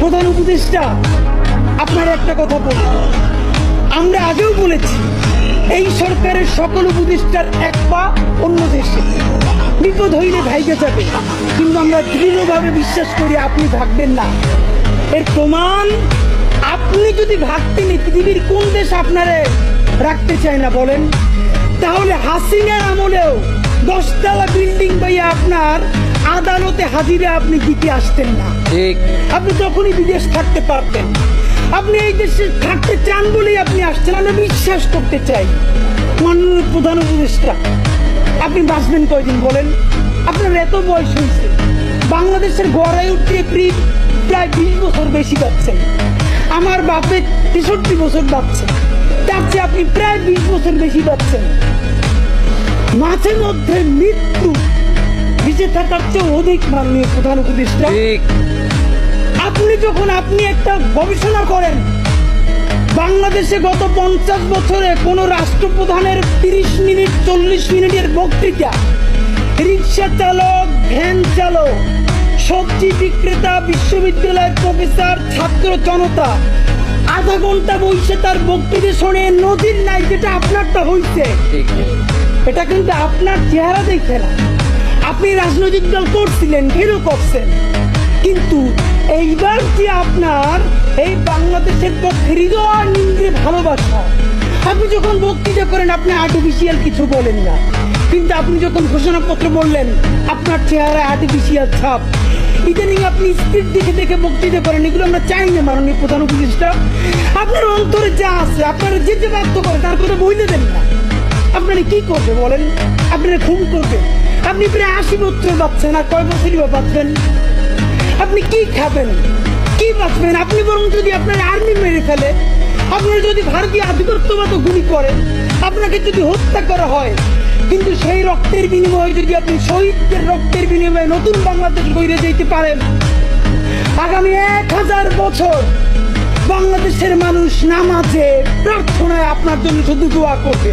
প্রধান উপদেষ্টা, আপনার একটা কথা বলি। আমরা আগেও বলেছি, এই সরকারের সকল উপদেষ্টার এক পা অন্য দেশে। বিপদ হইলে ভাইকে যাবে, কিন্তু আমরা দৃঢ়ভাবে বিশ্বাস করি আপনি ভাগবেন না। এর প্রমাণ, আপনি যদি ভাগতেন পৃথিবীর কোন দেশ আপনারে রাখতে চায় না বলেন? তাহলে হাসিনার আমলেও দশতলা বিল্ডিং পাইয়া আপনার আদালতে হাজিরে আপনি দিতে আসতেন না। ঠিক। আপনি তখনই বিদেশ থাকতে পারতেন। আপনি এই দেশে থাকতে চান বলেই আপনি আসছেন আমরা বিশ্বাস করতে চাই। মাননীয় প্রধান উপদেষ্টা আপনি বাঁচবেন কয়দিন বলেন? আপনার এত বয়স হয়েছে। বাংলাদেশের গড়ায় উঠতে প্রি- প্রায় বিশ বছর বেশি পাচ্ছেন আমার বাপের তেষট্টি বছর পাচ্ছে তার চেয়ে আপনি প্রায় বিশ বছর বেশি পাচ্ছেন মাঝে মধ্যে মৃত্যু। বেঁচে থাকার চেয়ে অধিক মাননীয় প্রধান উপদেষ্টা। আপনি যখন আপনি একটা গবেষণা করেন বাংলাদেশে গত পঞ্চাশ বছরে কোন রাষ্ট্রপ্রধানের তিরিশ মিনিট চল্লিশ মিনিটের বক্তৃতা রিক্সা চালক ভ্যান চালক সবজি বিক্রেতা বিশ্ববিদ্যালয়ের প্রফেসর ছাত্র জনতা আধা ঘণ্টা বসে তার বক্তৃতা শুনে নদীর নাই যেটা আপনারটা হইছে এটা কিন্তু আপনার চেহারা দেখে না। আপনি রাজনৈতিক দল করছিলেন ঘেরো করছেন কিন্তু এইবার যে আপনার এই বাংলাদেশের পক্ষে হৃদয় নিন্দ্রে ভালোবাসা? আপনি যখন বক্তৃতা করেন, আপনি আর্টিফিশিয়াল কিছু বলেন না। কিন্তু আপনি যখন ঘোষণাপত্র বললেন, আপনার চেহারা আর্টিফিশিয়াল ছাপ। ইদানিং আপনি স্পিড দেখে দেখে বক্তৃতা করেন, এগুলো আমরা চাই না মাননীয় প্রধান উপদেষ্টা। আপনার অন্তরে যা আছে, আপনারা যে যে বাধ্য করে তার কথা বইলে দেন না। আপনারা কি করবে বলেন? আপনারা খুন করবে আপনি প্রায় আশি বছর বাঁচছেন আর কয় বছরই বাঁচবেন? আপনি কি খাবেন? কি বাঁচবেন? আপনি বরং যদি আপনার আর্মি মেরে ফেলে, আপনারা যদি ভারতীয় আধিপত্যবাদ গুলি করেন আপনাকে যদি হত্যা করা হয়, কিন্তু সেই রক্তের বিনিময়ে যদি আপনি শহীদদের রক্তের বিনিময়ে নতুন বাংলাদেশ গড়ে যেতে পারেন, আগামী এক হাজার বছর বাংলাদেশের মানুষ নামাজে প্রার্থনায় আপনার জন্য শুধু দোয়া করবে।